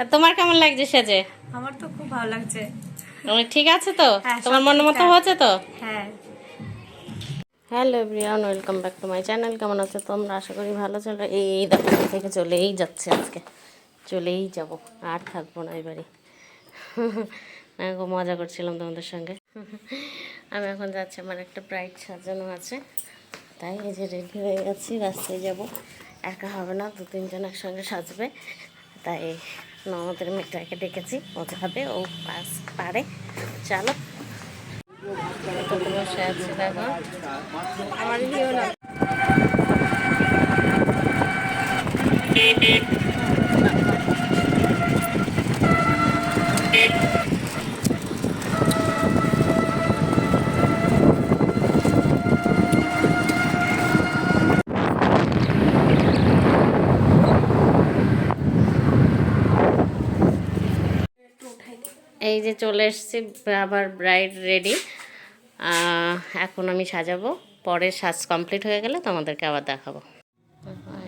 আর তোমার কেমন লাগছে সেজে? আমার তো খুব ভালো লাগছে। ঠিক আছে তো? হ্যাঁ, তোমার মনের মতো। হচ্ছে তো? হ্যাঁ। Hello everyone welcome back to my channel. কেমন আছো তোমরা? আশা করি ভালো চলো এই এই দেখো থেকে চলেই যাচ্ছে আজকে। চলেই যাব আর থাকব না এবারে। মজা করছিলাম তোমাদের সঙ্গে। আমি এখন যাচ্ছি আমার একটা ব্রাইড সাজানো আছে। তাই এই যে রেডি হয়ে গেছি রাস্তায় যাব। একা হবে না দু তিনজন একসঙ্গে সাজবে। তাই ননদের মেয়েটাকে ডেকেছি ও যাবে ও পাস পারে। চলো। আমার এই যে চলে এসেছি, আবার ব্রাইড রেডি এখন আমি সাজাবো। পরে সাজ কমপ্লিট হয়ে গেলে তোমাদেরকে আবার দেখাবো।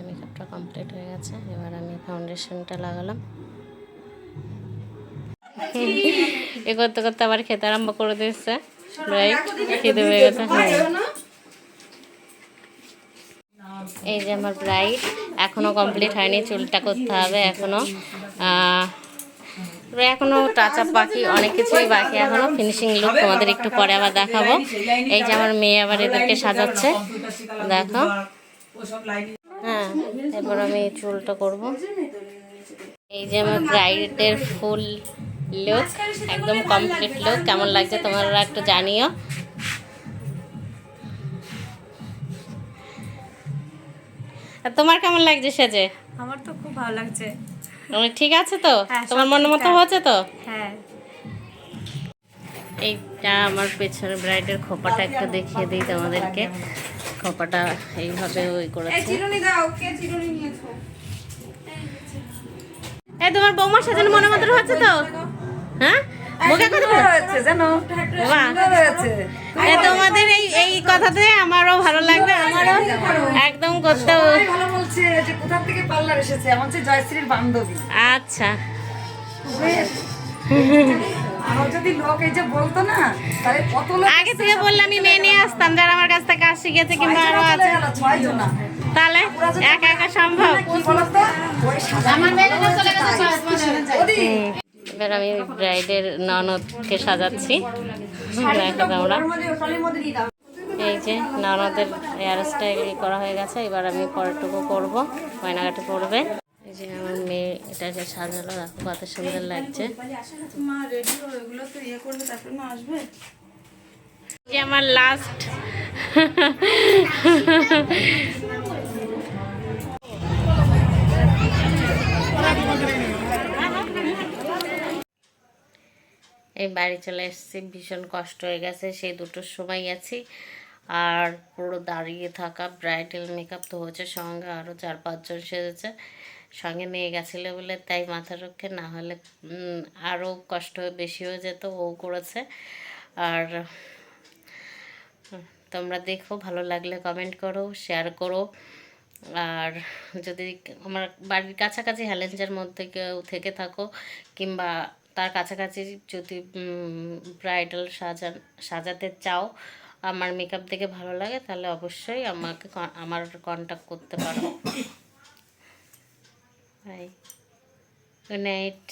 মেকআপটা কমপ্লিট হয়ে গেছে। এবার আমি ফাউন্ডেশনটা লাগালাম। এ করতে করতে আবার খেতে আরম্ভ করে দিচ্ছে রাইট খিদে হয়ে গেছে। এই যে আমার ব্রাইড এখনও কমপ্লিট হয়নি, চুলটা করতে হবে এখনও। আহ, তবে এখনও টাচ আপ বাকি অনেক কিছুই বাকি এখনও। ফিনিশিং লুক তোমাদের একটু পরে আবার দেখাবো। এই যে আমার মেয়ে আবার এদেরকে সাজাচ্ছে। দেখো। হ্যাঁ এবার আমি চুলটা করব। এই যে আমার ব্রাইডের ফুল লুক একদম কমপ্লিট লুক কেমন লাগছে তোমরা একটু জানিও। তোমার কেমন লাগছে সেজে? আমার তো খুব ভালো লাগছে। তুমি ঠিক আছে তো? হ্যাঁ, তোমার মনে মতো। হচ্ছে তো? হ্যাঁ। এইটা আমার পেছনে ব্রাইডের খোপাটা একটু দেখিয়ে দিই তোমাদেরকে। খোপাটা এইভাবে ওই করেছে। এই তোমার বৌমার সাজানো মনে মতো হচ্ছে তো? হ্যাঁ? তোমাদের এই এই কথাতে আমারও ভালো লাগবে আমারও একদম করতে ভালো বলছে যে কোথা থেকে পার্লার এসেছে? আমার হচ্ছে জয়শ্রীর বান্ধবী। আচ্ছা। আমার যদি লোক এই যে বলতো না তাহলে কত লোক আগে থেকে বললে আমি মেয়ে নিয়ে আসতাম যারা আমার কাছ থেকে কাজ শিখেছে কিংবা আরও চলে আছে। ছয় জনা তাহলে একা একা সম্ভব। এবার আমি ব্রাইডের ননদকে সাজাচ্ছি। তোমরা এই যে ননদের হেয়ার স্টাইল করা হয়ে গেছে, এবার আমি পরেরটুকু করব গয়নাঘাটে পড়বে এই যে আমার মেয়ে এটাকে সাজালো, দেখো কত সুন্দর লাগছে। আমার লাস্ট এই বাড়ি চলে এসেছি, ভীষণ কষ্ট হয়ে গেছে, সেই দুটোর সময় গেছি আর পুরো দাঁড়িয়ে থাকা, ব্রাইডাল মেকআপ তো হচ্ছে সঙ্গে আরও চার পাঁচজন সেজেছে, সঙ্গে নিয়ে গেছিল বলে তাই মাথা রক্ষে, না হলে আরও কষ্ট বেশি হয়ে যেত, ও করেছে। আর তোমরা দেখো, ভালো লাগলে কমেন্ট করো শেয়ার করো। আর যদি আমার বাড়ির কাছাকাছি হ্যালেঞ্জের মধ্যে কেউ থেকে থাকো, কিংবা তার কাছাকাছি যদি ব্রাইডাল সাজান, সাজাতে চাও, আমার মেকআপ দেখে ভালো লাগে, তাহলে অবশ্যই আমাকে আমার কন্ট্যাক্ট করতে পারো। Good night